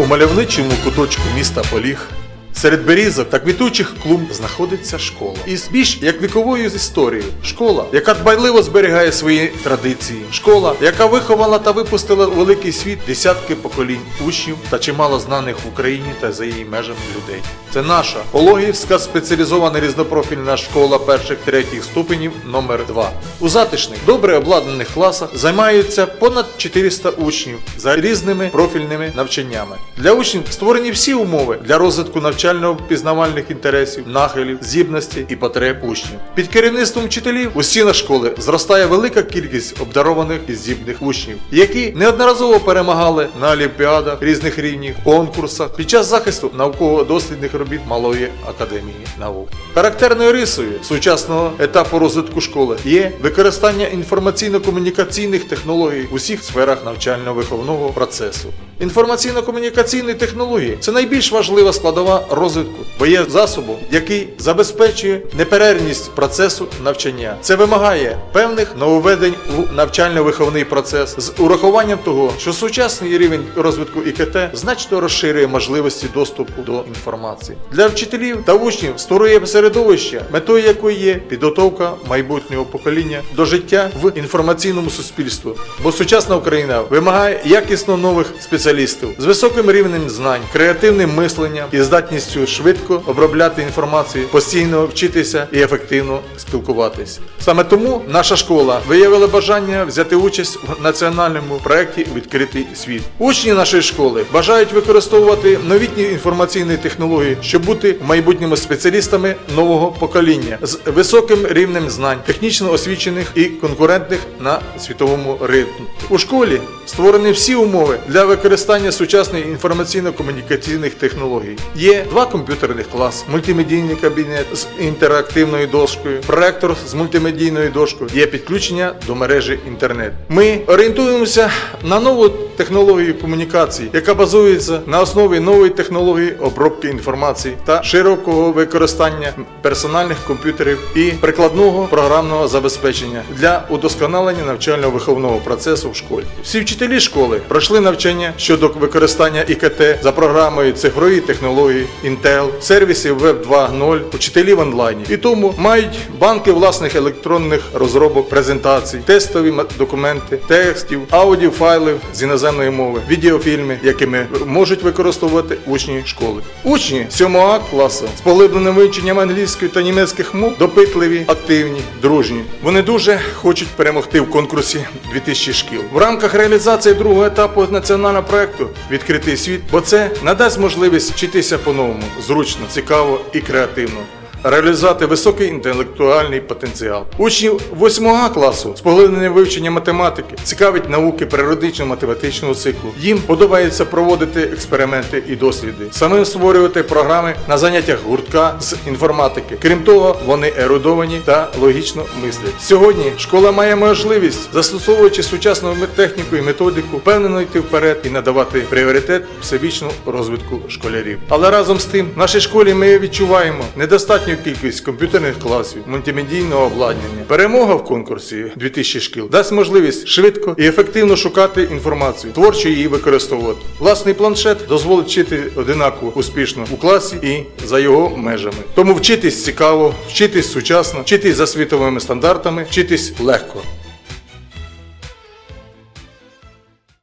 У мальовничому куточку міста Поліг серед берізок та квітучих клумб знаходиться школа. Із більш як віковою історією. Школа, яка дбайливо зберігає свої традиції. Школа, яка виховала та випустила у великий світ десятки поколінь учнів та чимало знаних в Україні та за її межами людей. Це наша Пологівська спеціалізована різнопрофільна школа перших третіх ступенів номер 2 У затишних, добре обладнаних класах займаються понад 400 учнів за різними профільними навчаннями. Для учнів створені всі умови для розвитку навчально-пізнавальних інтересів, нахилів, здібностей і потреб учнів. Під керівництвом вчителів у стінах школи зростає велика кількість обдарованих і здібних учнів, які неодноразово перемагали на олімпіадах різних рівнів, конкурсах під час захисту науково-дослідних робіт Малої академії наук. Характерною рисою сучасного етапу розвитку школи є використання інформаційно-комунікаційних технологій в усіх сферах навчально-виховного процесу. Інформаційно-комунікаційні технології це найбільш важлива складова розвитку, бо є засобом, який забезпечує неперервність процесу навчання. Це вимагає певних нововведень у навчально-виховний процес з урахуванням того, що сучасний рівень розвитку ІКТ значно розширює можливості доступу до інформації. Для вчителів та учнів створює середовище, метою якої є підготовка майбутнього покоління до життя в інформаційному суспільстві. Бо сучасна Україна вимагає якісно нових спеціалістів з високим рівнем знань, креативним мисленням і здатністю швидко обробляти інформацію, постійно вчитися і ефективно спілкуватись. Саме тому наша школа виявила бажання взяти участь в національному проєкті Відкритий світ. Учні нашої школи бажають використовувати новітні інформаційні технології, щоб бути в майбутньому спеціалістами нового покоління з високим рівнем знань, технічно освічених і конкурентних на світовому ринку. У школі створені всі умови для використання сучасних інформаційно-комунікаційних технологій. Є два комп'ютерних класи, мультимедійний кабінет з інтерактивною дошкою, проектор з мультимедійною дошкою. Є підключення до мережі інтернет. Ми орієнтуємося на нову технологію комунікації, яка базується на основі нової технології обробки інформації та широкого використання персональних комп'ютерів і прикладного програмного забезпечення для удосконалення навчально-виховного процесу в школі. Всі вчителі школи пройшли навчання щодо використання ІКТ за програмою цифрові технології Intel, сервісів Web 2.0, учителі в онлайні. І тому мають банки власних електронних розробок, презентацій, тестові документи, текстів, аудіофайлів з іноземної мови, відеофільми, якими можуть використовувати учні школи. Учні 7 А класу з поглибленим вивченням англійської та німецьких мов допитливі, активні, дружні. Вони дуже хочуть перемогти в конкурсі 2000 шкіл. В рамках реалізації другого етапу національного проекту Відкритий світ, бо це надасть можливість вчитися по-новому, зручно, цікаво і креативно. Реалізувати високий інтелектуальний потенціал. Учнів 8 А класу з поглибленим вивченням математики цікавить науки природично-математичного циклу. Їм подобається проводити експерименти і досліди, самим створювати програми на заняттях гуртка з інформатики. Крім того, вони ерудовані та логічно мислять. Сьогодні школа має можливість, застосовуючи сучасну техніку і методику, впевнено йти вперед і надавати пріоритет всебічному розвитку школярів. Але разом з тим, в нашій школі ми відчуваємо недостатню кількість комп'ютерних класів, мультимедійного обладнання. Перемога в конкурсі 2000 шкіл дасть можливість швидко і ефективно шукати інформацію, творчо її використовувати. Власний планшет дозволить вчити одинаково успішно у класі і за його межами. Тому вчитись цікаво, вчитись сучасно, вчитись за світовими стандартами, вчитись легко.